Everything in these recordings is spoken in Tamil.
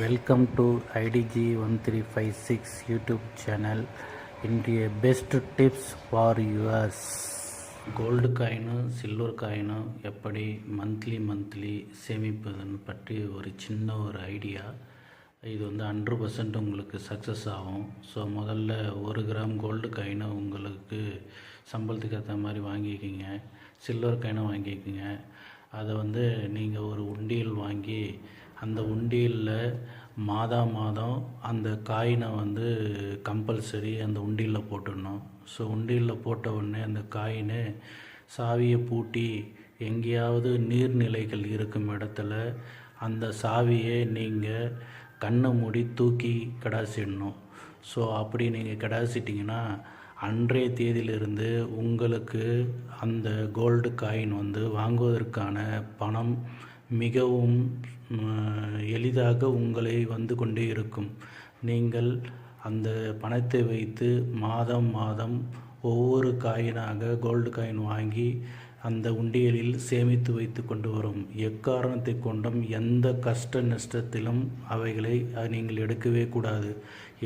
Welcome to IDG one three five six YouTube channel இன்றைய best tips for US gold காயினும் silver காயினும் எப்படி மந்த்லி மந்த்லி சேமிப்பதுன்னு பற்றி ஒரு சின்ன ஒரு ஐடியா இது வந்து ஹண்ட்ரட் பர்சன்ட் உங்களுக்கு சக்ஸஸ் ஆகும். ஸோ முதல்ல ஒரு கிராம் கோல்டு காயினை உங்களுக்கு சம்பளத்துக்கு ஏற்ற மாதிரி வாங்கிக்கிங்க. சில்வர் காயினை வாங்கிக்கோங்க. அதை வந்து நீங்கள் ஒரு உண்டியல் வாங்கி அந்த உண்டியலில் மாதா மாதம் அந்த காயினை வந்து கம்பல்சரி அந்த உண்டியலில் போட்டுடணும். ஸோ உண்டியலில் போட்ட உடனே அந்த காயினை சாவியை பூட்டி எங்கேயாவது நீர்நிலைகள் இருக்கும் இடத்துல அந்த சாவியை நீங்கள் கண்ணை மூடி தூக்கி கடாசிடணும். ஸோ அப்படி நீங்கள் கடாசிட்டிங்கன்னா அன்றைய தேதியிலிருந்து உங்களுக்கு அந்த கோல்டு காயின் வந்து வாங்குவதற்கான பணம் மிகவும் எளிதாக உங்களை வந்து கொண்டே இருக்கும். நீங்கள் அந்த பணத்தை வைத்து மாதம் மாதம் ஒவ்வொரு காயினாக கோல்டு காயின் வாங்கி அந்த உண்டியலில் சேமித்து வைத்து கொண்டு வரும். எக்காரணத்தை கொண்டும் எந்த கஷ்ட நஷ்டத்திலும் அவைகளை நீங்கள் எடுக்கவே கூடாது.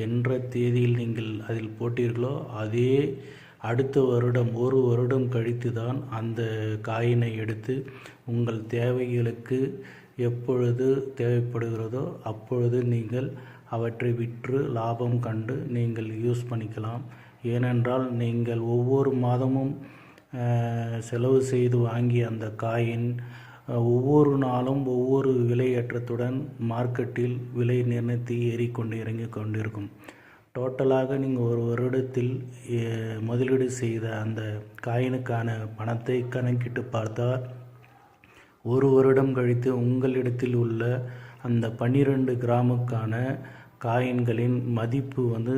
என்ற தேதியில் நீங்கள் அதில் போட்டீர்களோ அதே அடுத்த வருடம் ஒரு வருடம் கழித்து தான் அந்த காயினை எடுத்து உங்கள் தேவைகளுக்கு எப்பொழுது தேவைப்படுகிறதோ அப்பொழுது நீங்கள் அவற்றை விற்று லாபம் கண்டு நீங்கள் யூஸ் பண்ணிக்கலாம். ஏனென்றால் நீங்கள் ஒவ்வொரு மாதமும் செலவு செய்து வாங்கிய அந்த காயின் ஒவ்வொரு நாளும் ஒவ்வொரு விலையேற்றத்துடன் மார்க்கெட்டில் விலை நிர்ணயித்து ஏறிக்கொண்டு இறங்கி கொண்டிருக்கும். டோட்டலாக நீங்கள் ஒரு வருடத்தில் முதலீடு செய்த அந்த காயினுக்கான பணத்தை கணக்கிட்டு பார்த்தால் ஒரு வருடம் கழித்து உங்களிடத்தில் உள்ள அந்த பன்னிரெண்டு கிராமுக்கான காயின்களின் மதிப்பு வந்து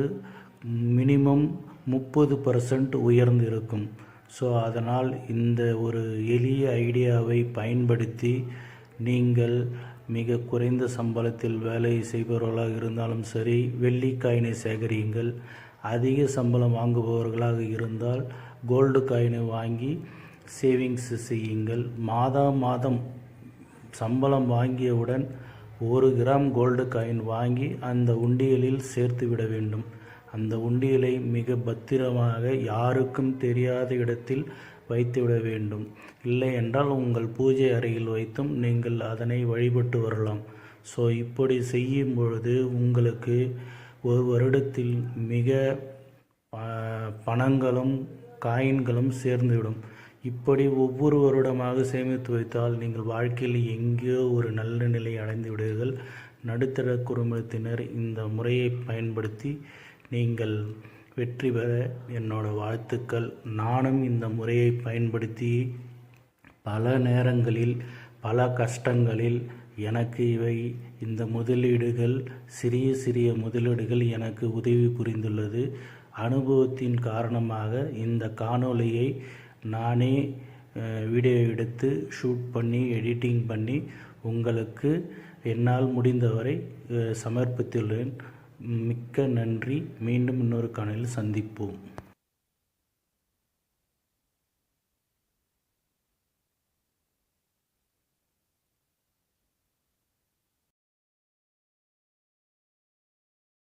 மினிமம் முப்பது பர்சன்ட் உயர்ந்து இருக்கும் ஸோ அதனால் இந்த ஒரு எளிய ஐடியாவை பயன்படுத்தி நீங்கள் மிக குறைந்த சம்பளத்தில் வேலை செய்பவர்களாக இருந்தாலும் சரி வெள்ளி காயினை சேகரியுங்கள். அதிக சம்பளம் வாங்குபவர்களாக இருந்தால் கோல்டு காயினை வாங்கி சேவிங்ஸ் செய்யுங்கள். மாதம் மாதம் சம்பளம் வாங்கியவுடன் ஒரு கிராம் கோல்டு காயின் வாங்கி அந்த உண்டியலில் சேர்த்து விட வேண்டும். அந்த உண்டியலை மிக பத்திரமாக யாருக்கும் தெரியாத இடத்தில் வைத்துவிட வேண்டும். இல்லை என்றால் உங்கள் பூஜை அறையில் வைத்தும் நீங்கள் அதனை வழிபட்டு வரலாம். ஸோ இப்படி செய்யும் பொழுது உங்களுக்கு ஒரு வருடத்தில் மிக ப- பணங்களும் காயின்களும் சேர்ந்துவிடும். இப்படி ஒவ்வொரு வருடமாக சேமித்து வைத்தால் நீங்கள் வாழ்க்கையில் எங்கேயோ ஒரு நல்ல நிலை அடைந்து விடுவீர்கள். நடுத்தர குடும்பத்தினர் இந்த முறையை பயன்படுத்தி நீங்கள் வெற்றி பெற என்னோட வாழ்த்துக்கள். நானும் இந்த முறையை பயன்படுத்தி பல நேரங்களில் பல கஷ்டங்களில் எனக்கு இவை இந்த முதலீடுகள் சிறிய சிறிய முதலீடுகள் எனக்கு உதவி புரிந்துள்ளது. அனுபவத்தின் காரணமாக இந்த காணொளியை நானே வீடியோ எடுத்து ஷூட் பண்ணி எடிட்டிங் பண்ணி உங்களுக்கு என்னால் முடிந்தவரை சமர்ப்பித்துள்ளேன். மிக்க நன்றி. மீண்டும் இன்னொரு காணலில் சந்திப்போம்.